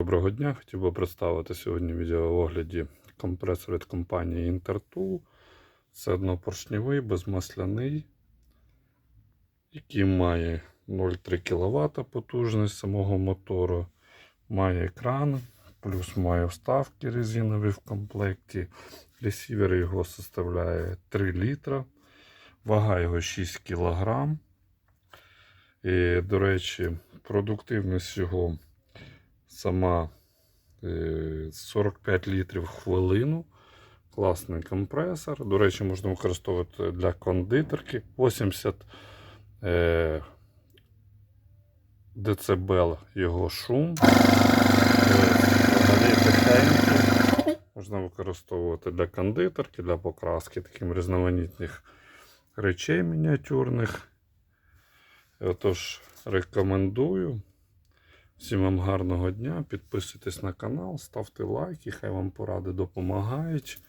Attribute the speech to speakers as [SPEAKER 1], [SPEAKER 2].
[SPEAKER 1] Доброго дня, хотів би представити сьогодні в відеоогляді компресор від компанії Intertool. Це однопоршневий, безмасляний, який має 0,3 кВт потужність самого мотору, має екран, плюс має вставки резинові в комплекті. Ресівер його составляє 3 літра, вага його 6 кг. І, до речі, продуктивність його сама е, 45 літрів в хвилину. Класний компресор. До речі, можна використовувати для кондитерки. 80 е, дБ його шум. Е. Можна використовувати для кондитерки, для покраски таких різноманітних речей мініатюрних. Отож, рекомендую. Всім вам гарного дня. Підписуйтесь на канал, ставте лайки, хай вам поради допомагають.